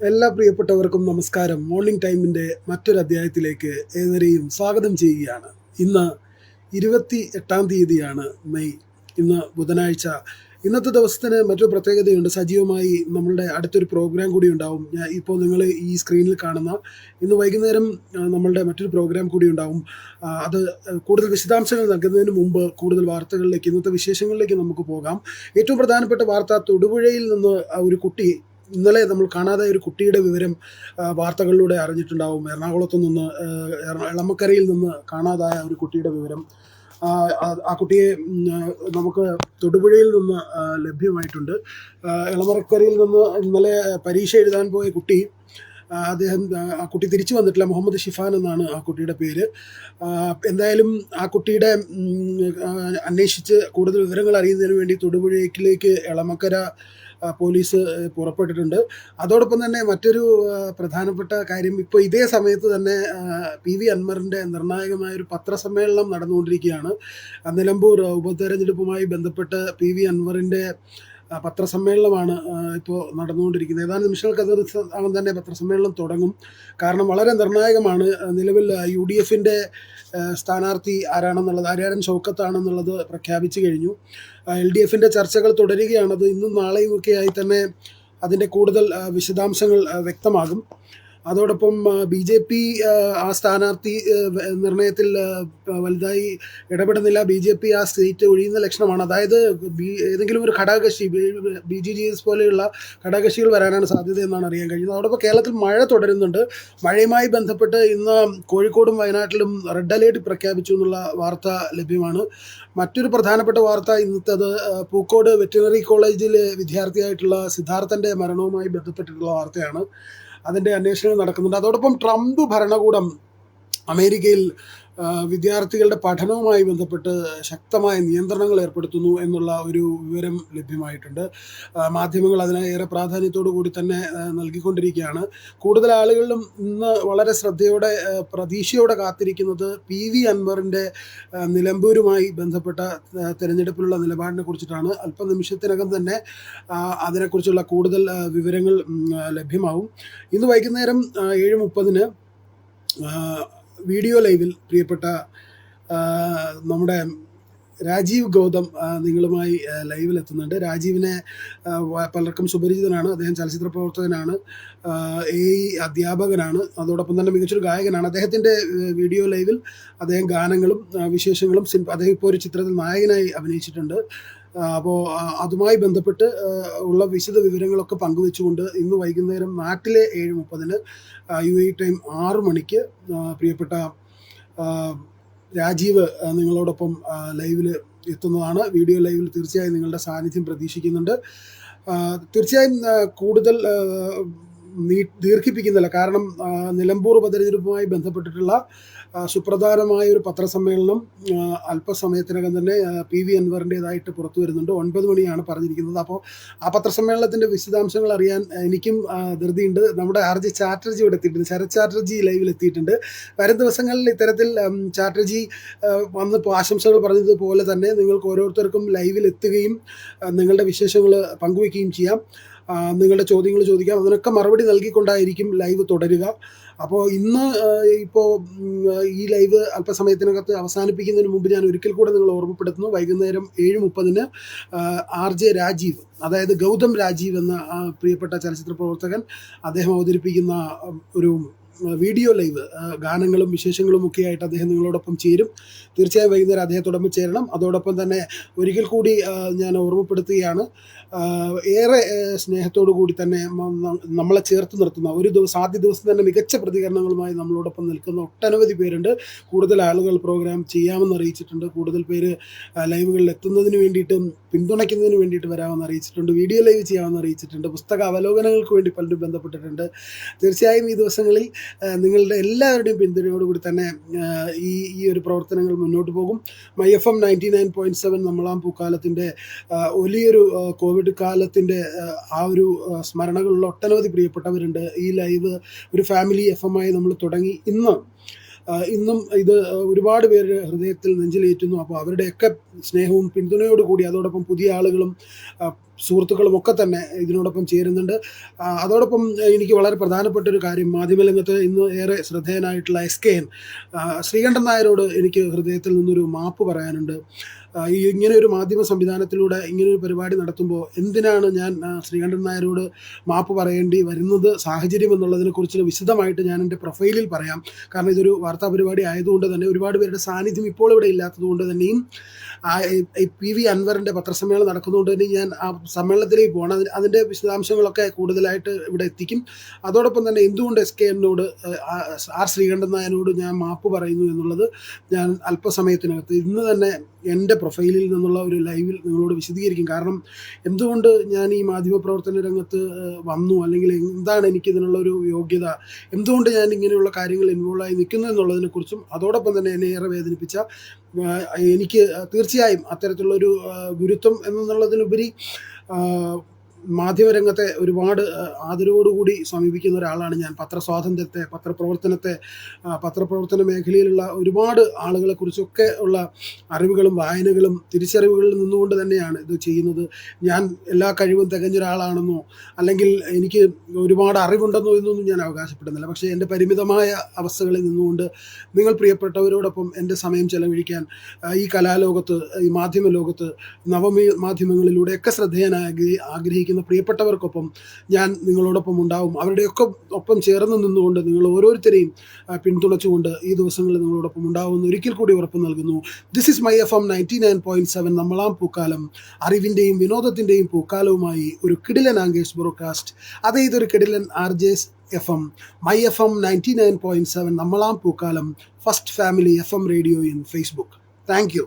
എല്ലാ പ്രിയപ്പെട്ടവർക്കും നമസ്കാരം. മോർണിംഗ് ടൈമിന്റെ മറ്റൊരു അധ്യായത്തിലേക്ക് ഏവരെയും സ്വാഗതം ചെയ്യുകയാണ്. ഇന്ന് ഇരുപത്തി എട്ടാം തീയതിയാണ് മെയ്. ഇന്ന് ബുധനാഴ്ച. ഇന്നത്തെ ദിവസത്തിന് മറ്റൊരു പ്രത്യേകതയുണ്ട്. സജീവമായി നമ്മളുടെ അടുത്തൊരു പ്രോഗ്രാം കൂടി ഉണ്ടാവും. ഇപ്പോൾ നിങ്ങൾ ഈ സ്ക്രീനിൽ കാണുന്ന ഇന്ന് വൈകുന്നേരം നമ്മളുടെ മറ്റൊരു പ്രോഗ്രാം കൂടി ഉണ്ടാവും. അത് കൂടുതൽ വിശദാംശങ്ങൾ നൽകുന്നതിന് മുമ്പ് കൂടുതൽ വാർത്തകളിലേക്ക് ഇന്നത്തെ വിശേഷങ്ങളിലേക്ക് നമുക്ക് പോകാം. ഏറ്റവും പ്രധാനപ്പെട്ട വാർത്ത തൊടുപുഴയിൽ നിന്ന് ഒരു കുട്ടി ഇന്നലെ നമ്മൾ കാണാതെ ഒരു കുട്ടിയുടെ വിവരം വാർത്തകളിലൂടെ അറിഞ്ഞിട്ടുണ്ടാവും. എറണാകുളത്തു നിന്ന് എളമക്കരയിൽ നിന്ന് കാണാതായ ഒരു കുട്ടിയുടെ വിവരം. ആ, കുട്ടിയെ നമുക്ക് തൊടുപുഴയിൽ നിന്ന് ലഭ്യമായിട്ടുണ്ട്. എളമറക്കരയിൽ നിന്ന് ഇന്നലെ പരീക്ഷ എഴുതാൻ പോയ കുട്ടി അദ്ദേഹം ആ, കുട്ടി തിരിച്ചു വന്നിട്ടില്ല. മുഹമ്മദ് ഷിഫാൻ എന്നാണ് ആ കുട്ടിയുടെ പേര്. എന്തായാലും ആ കുട്ടിയുടെ അന്വേഷിച്ച് കൂടുതൽ വിവരങ്ങൾ അറിയുന്നതിന് വേണ്ടി തൊടുപുഴയിലേക്ക് എളമക്കര പോലീസ് പുറപ്പെട്ടിട്ടുണ്ട്. അതോടൊപ്പം തന്നെ മറ്റൊരു പ്രധാനപ്പെട്ട കാര്യം ഇപ്പോൾ ഇതേ സമയത്ത് തന്നെ പി വി അൻവറിന്റെ നിർണായകമായ ഒരു പത്രസമ്മേളനം നടന്നുകൊണ്ടിരിക്കുകയാണ്. നിലമ്പൂർ ഉപതെരഞ്ഞെടുപ്പുമായി ബന്ധപ്പെട്ട് പി വി അൻവറിന്റെ പത്രസമ്മേളനമാണ് ഇപ്പോൾ നടന്നുകൊണ്ടിരിക്കുന്നത്. ഏതാനും നിമിഷങ്ങൾക്കകം തന്നെ പത്രസമ്മേളനം തുടങ്ങും. കാരണം വളരെ നിർണായകമാണ് നിലവിൽ യു ഡി എഫിന്റെ സ്ഥാനാർത്ഥി ആരാണെന്നുള്ളത് ആര്യാടൻ ഷൗക്കത്താണെന്നുള്ളത് പ്രഖ്യാപിച്ചു കഴിഞ്ഞു. എൽ ഡി എഫിന്റെ ചർച്ചകൾ തുടരുകയാണത് ഇന്നും നാളെയും ഒക്കെയായി തന്നെ അതിന്റെ കൂടുതൽ വിശദാംശങ്ങൾ വ്യക്തമാകും. അതോടൊപ്പം ബി ജെ പി ആ സ്ഥാനാർത്ഥി നിർണയത്തിൽ വലുതായി ഇടപെടുന്നില്ല. ബി ജെ പി ആ സീറ്റ് ഒഴിയുന്ന ലക്ഷണമാണ്. അതായത് ബി ഏതെങ്കിലും ഒരു ഘടകകക്ഷി ബി ജി ജി എസ് പോലെയുള്ള ഘടകകക്ഷികൾ വരാനാണ് സാധ്യത എന്നാണ് അറിയാൻ കഴിയുന്നത് അതോടൊപ്പം കേരളത്തിൽ മഴ തുടരുന്നുണ്ട്. മഴയുമായി ബന്ധപ്പെട്ട് ഇന്ന് കോഴിക്കോടും വയനാട്ടിലും റെഡ് അലേർട്ട് പ്രഖ്യാപിച്ചു എന്നുള്ള വാർത്ത ലഭ്യമാണ്. മറ്റൊരു പ്രധാനപ്പെട്ട വാർത്ത ഇന്നത്തേത് ആ, പൂക്കോട് വെറ്റിനറി കോളേജിലെ വിദ്യാർത്ഥിയായിട്ടുള്ള സിദ്ധാർത്ഥന്റെ മരണവുമായി ബന്ധപ്പെട്ടിട്ടുള്ള വാർത്തയാണ്. അതിന്റെ അന്വേഷണം നടക്കുന്നുണ്ട്. അതോടൊപ്പം ട്രംപ് ഭരണകൂടം അമേരിക്കയിൽ വിദ്യാർത്ഥികളുടെ പഠനവുമായി ബന്ധപ്പെട്ട് ശക്തമായ നിയന്ത്രണങ്ങൾ ഏർപ്പെടുത്തുന്നു എന്നുള്ള ഒരു വിവരം ലഭ്യമായിട്ടുണ്ട്. മാധ്യമങ്ങൾ അതിന് ഏറെ പ്രാധാന്യത്തോടു കൂടി തന്നെ നൽകിക്കൊണ്ടിരിക്കുകയാണ്. കൂടുതൽ ആളുകളിലും ഇന്ന് വളരെ ശ്രദ്ധയോടെ പ്രതീക്ഷയോടെ കാത്തിരിക്കുന്നത് പി വി അൻവറിന്റെ നിലമ്പൂരുമായി ബന്ധപ്പെട്ട തിരഞ്ഞെടുപ്പിലുള്ള നിലപാടിനെ കുറിച്ചിട്ടാണ്. അല്പനിമിഷത്തിനകം തന്നെ അതിനെക്കുറിച്ചുള്ള കൂടുതൽ വിവരങ്ങൾ ലഭ്യമാവും. ഇന്ന് വൈകുന്നേരം ഏഴ് മുപ്പതിന് വീഡിയോ ലൈവിൽ പ്രിയപ്പെട്ട നമ്മുടെ രാജീവ് ഗൗതം നിങ്ങളുമായി എത്തുന്നുണ്ട്. രാജീവിനെ പലർക്കും സുപരിചിതനാണ്. അദ്ദേഹം ചലച്ചിത്ര പ്രവർത്തകനാണ്. എ അധ്യാപകനാണ്. അതോടൊപ്പം തന്നെ മികച്ചൊരു ഗായകനാണ്. അദ്ദേഹത്തിന്റെ വീഡിയോ ലൈവിൽ അദ്ദേഹം ഗാനങ്ങളും വിശേഷങ്ങളും അദ്ദേഹം ഇപ്പോൾ ഒരു ചിത്രത്തിൽ നായകനായി അഭിനയിച്ചിട്ടുണ്ട്. അപ്പോൾ അതുമായി ബന്ധപ്പെട്ട് ഉള്ള വിശദ വിവരങ്ങളൊക്കെ പങ്കുവെച്ചുകൊണ്ട് ഇന്ന് വൈകുന്നേരം നാട്ടിലെ ഏഴ് മുപ്പതിന് യു എ ടൈം ആറ് മണിക്ക് പ്രിയപ്പെട്ട രാജീവ് നിങ്ങളോടൊപ്പം ലൈവിൽ എത്തുന്നതാണ്. വീഡിയോ ലൈവിൽ തീർച്ചയായും നിങ്ങളുടെ സാന്നിധ്യം പ്രതീക്ഷിക്കുന്നുണ്ട്. തീർച്ചയായും കൂടുതൽ നീ- ദീർഘിപ്പിക്കുന്നില്ല. കാരണം നിലമ്പൂർ ഉപതെരഞ്ഞെടുപ്പുമായി ബന്ധപ്പെട്ടിട്ടുള്ള സുപ്രധാനമായ ഒരു പത്രസമ്മേളനം അല്പസമയത്തിനകം തന്നെ പി വി അൻവറിന്റെതായിട്ട് പുറത്തു വരുന്നുണ്ട്. ഒൻപത് മണിയാണ് പറഞ്ഞിരിക്കുന്നത്. അപ്പോൾ ആ പത്രസമ്മേളനത്തിന്റെ വിശദാംശങ്ങൾ അറിയാൻ എനിക്കും ധൃതിയുണ്ട്. നമ്മുടെ ആർ ജി ചാറ്റർജി ഇവിടെ എത്തിയിട്ടുണ്ട്. ശരത് ചാറ്റർജി ലൈവിൽ എത്തിയിട്ടുണ്ട്. വരും ദിവസങ്ങളിൽ ഇത്തരത്തിൽ ചാറ്റർജി വന്ന് ആശംസകൾ പറഞ്ഞതുപോലെ തന്നെ നിങ്ങൾക്ക് ഓരോരുത്തർക്കും ലൈവിൽ എത്തുകയും നിങ്ങളുടെ വിശേഷങ്ങൾ പങ്കുവയ്ക്കുകയും ചെയ്യാം. നിങ്ങളുടെ ചോദ്യങ്ങൾ ചോദിക്കാം. അതിനൊക്കെ മറുപടി നൽകിക്കൊണ്ടായിരിക്കും ലൈവ് തുടരുക. അപ്പോൾ ഇന്ന് ഇപ്പോൾ ഈ ലൈവ് അല്പസമയത്തിനകത്ത് അവസാനിപ്പിക്കുന്നതിന് മുമ്പ് ഞാൻ ഒരിക്കൽ കൂടെ നിങ്ങൾ ഓർമ്മപ്പെടുത്തുന്നു. വൈകുന്നേരം ഏഴ് മുപ്പതിന് ആർ ജെ രാജീവ് അതായത് ഗൗതം രാജീവ് എന്ന പ്രിയപ്പെട്ട ചലച്ചിത്ര പ്രവർത്തകൻ അദ്ദേഹം അവതരിപ്പിക്കുന്ന ഒരു വീഡിയോ ലൈവ് ഗാനങ്ങളും വിശേഷങ്ങളും ഒക്കെ ആയിട്ട് അദ്ദേഹം നിങ്ങളോടൊപ്പം ചേരും. തീർച്ചയായും വൈകുന്നേരം അദ്ദേഹത്തോടൊപ്പം ചേരണം. അതോടൊപ്പം തന്നെ ഒരിക്കൽ കൂടി ഞാൻ ഓർമ്മപ്പെടുത്തുകയാണ് ഏറെ സ്നേഹത്തോടു കൂടി തന്നെ നമ്മളെ ചേർത്ത് നിർത്തുന്ന ഒരു ദിവസം ആദ്യ ദിവസം തന്നെ മികച്ച പ്രതികരണങ്ങളുമായി നമ്മളോടൊപ്പം നിൽക്കുന്ന ഒട്ടനവധി പേരുണ്ട്. കൂടുതൽ ആളുകൾ പ്രോഗ്രാം ചെയ്യാമെന്ന് അറിയിച്ചിട്ടുണ്ട്. കൂടുതൽ പേര് ലൈവുകളിൽ എത്തുന്നതിന് വേണ്ടിയിട്ടും പിന്തുണയ്ക്കുന്നതിന് വേണ്ടിയിട്ട് വരാമെന്ന് അറിയിച്ചിട്ടുണ്ട്. വീഡിയോ ലൈവ് ചെയ്യാമെന്ന് അറിയിച്ചിട്ടുണ്ട്. പുസ്തക അവലോകനങ്ങൾക്ക് വേണ്ടി പലരും ബന്ധപ്പെട്ടിട്ടുണ്ട്. തീർച്ചയായും ഈ ദിവസങ്ങളിൽ നിങ്ങളുടെ എല്ലാവരുടെയും പിന്തുണയോടുകൂടി തന്നെ ഈ ഈ ഒരു പ്രവർത്തനങ്ങൾ മുന്നോട്ട് പോകും. My F M ninety nine point seven നമ്മളാം പൂക്കാലത്തിന്റെ വലിയൊരു കോവിഡ് കാലത്തിന്റെ ആ, ഒരു സ്മരണകളുള്ള ഒട്ടനവധി പ്രിയപ്പെട്ടവരുണ്ട്. ഈ ലൈവ് ഒരു ഫാമിലി എഫ് എം ആയി നമ്മൾ തുടങ്ങി ഇന്ന്. ഇന്നും ഇത് ഒരുപാട് പേര് ഹൃദയത്തിൽ നെഞ്ചിലേറ്റുന്നു. അപ്പോൾ അവരുടെയൊക്കെ സ്നേഹവും പിന്തുണയോടുകൂടി അതോടൊപ്പം പുതിയ ആളുകളും സുഹൃത്തുക്കളും ഒക്കെ തന്നെ ഇതിനോടൊപ്പം ചേരുന്നുണ്ട്. അതോടൊപ്പം എനിക്ക് വളരെ പ്രധാനപ്പെട്ട ഒരു കാര്യം മാധ്യമരംഗത്ത് ഇന്ന് ഏറെ ശ്രദ്ധേയനായിട്ടുള്ള എസ് കെ എൻ ശ്രീകണ്ഠൻ നായരോട് എനിക്ക് ഹൃദയത്തിൽ നിന്നൊരു മാപ്പ് പറയാനുണ്ട്. ഈ ഇങ്ങനെ ഒരു മാധ്യമ സംവിധാനത്തിലൂടെ ഇങ്ങനെ ഒരു പരിപാടി നടത്തുമ്പോൾ എന്തിനാണ് ഞാൻ ശ്രീകണ്ഠൻ നായരോട് മാപ്പ് പറയേണ്ടി വരുന്നത്? സാഹചര്യം എന്നുള്ളതിനെ കുറിച്ച് വിശദമായിട്ട് ഞാൻ എന്റെ പ്രൊഫൈലിൽ പറയാം. കാരണം ഇതൊരു വാർത്താ പരിപാടി ആയതുകൊണ്ട് തന്നെ ഒരുപാട് പേരുടെ സാന്നിധ്യം ഇപ്പോൾ ഇവിടെ ഇല്ലാത്തതുകൊണ്ട് തന്നെയും ആ പി വി അൻവറിന്റെ പത്രസമ്മേളനം നടക്കുന്നതുകൊണ്ട് തന്നെ ഞാൻ ആ സമ്മേളനത്തിലേക്ക് പോകണം. അതിന് അതിന്റെ വിശദാംശങ്ങളൊക്കെ കൂടുതലായിട്ട് ഇവിടെ എത്തിക്കും. അതോടൊപ്പം തന്നെ എന്തുകൊണ്ട് എസ് കെ എന്നോട് ആർ ശ്രീകണ്ഠൻ നായനോട് ഞാൻ മാപ്പ് പറയുന്നു എന്നുള്ളത് ഞാൻ അല്പസമയത്തിനകത്ത് ഇന്ന് തന്നെ എന്റെ പ്രൊഫൈലിൽ നിന്നുള്ള ഒരു ലൈവിൽ നിങ്ങളോട് വിശദീകരിക്കും. കാരണം എന്തുകൊണ്ട് ഞാൻ ഈ മാധ്യമപ്രവർത്തന രംഗത്ത് വന്നു? അല്ലെങ്കിൽ എന്താണ് എനിക്ക് ഇതിനുള്ള ഒരു യോഗ്യത? എന്തുകൊണ്ട് ഞാൻ ഇങ്ങനെയുള്ള കാര്യങ്ങൾ ഇൻവോൾവ് ആയി നിൽക്കുന്നു എന്നുള്ളതിനെക്കുറിച്ചും അതോടൊപ്പം തന്നെ എന്നെ ഏറെ വേദനിപ്പിച്ച എനിക്ക് തീർച്ചയായും അത്തരത്തിലുള്ളൊരു ഗുരുത്വം എന്നുള്ളതിനുപരി ആ, മാധ്യമരംഗത്തെ ഒരുപാട് ആദരവോടുകൂടി സമീപിക്കുന്ന ഒരാളാണ് ഞാൻ. പത്രസ്വാതന്ത്ര്യത്തെ പത്രപ്രവർത്തനത്തെ പത്രപ്രവർത്തന മേഖലയിലുള്ള ഒരുപാട് ആളുകളെക്കുറിച്ചൊക്കെ ഉള്ള അറിവുകളും വായനകളും തിരിച്ചറിവുകളിൽ നിന്നുകൊണ്ട് തന്നെയാണ് ഇത് ചെയ്യുന്നത്. ഞാൻ എല്ലാ കഴിവും തികഞ്ഞ ഒരാളാണെന്നോ അല്ലെങ്കിൽ എനിക്ക് ഒരുപാട് അറിവുണ്ടെന്നോ എന്നൊന്നും ഞാൻ അവകാശപ്പെടുന്നില്ല. പക്ഷേ എന്റെ പരിമിതമായ അവസ്ഥകളിൽ നിന്നുകൊണ്ട് നിങ്ങൾ പ്രിയപ്പെട്ടവരോടൊപ്പം എന്റെ സമയം ചെലവഴിക്കാൻ ഈ കലാലോകത്ത് ഈ മാധ്യമ ലോകത്ത് നവമി മാധ്യമങ്ങളിലൂടെയൊക്കെ ശ്രദ്ധേയനായി ആഗ്രഹിക്കുന്ന പ്രിയപ്പെട്ടവർക്കൊപ്പം ഞാൻ നിങ്ങളോടൊപ്പം ഉണ്ടാവും. അവരുടെയൊക്കെ ഒപ്പം ചേർന്ന് നിന്നുകൊണ്ട് നിങ്ങൾ ഓരോരുത്തരെയും പിന്തുണച്ചുകൊണ്ട് ഈ ദിവസങ്ങളിൽ നിങ്ങളോടൊപ്പം ഉണ്ടാവുമെന്ന് ഒരിക്കൽ കൂടി ഉറപ്പ് നൽകുന്നു. This is my F M ninety nine point seven നമ്മളാം പൂക്കാലം അറിവിന്റെയും വിനോദത്തിന്റെയും പൂക്കാലവുമായി ഒരു കിടിലൻ ആംഗേഴ്സ് ബ്രോഡ്കാസ്റ്റ്. അതേ ഇതൊരു കിടിലൻ R Js F M my F M ninety nine point seven നമ്മളാം Pookkaalam first family F M radio in Facebook thank you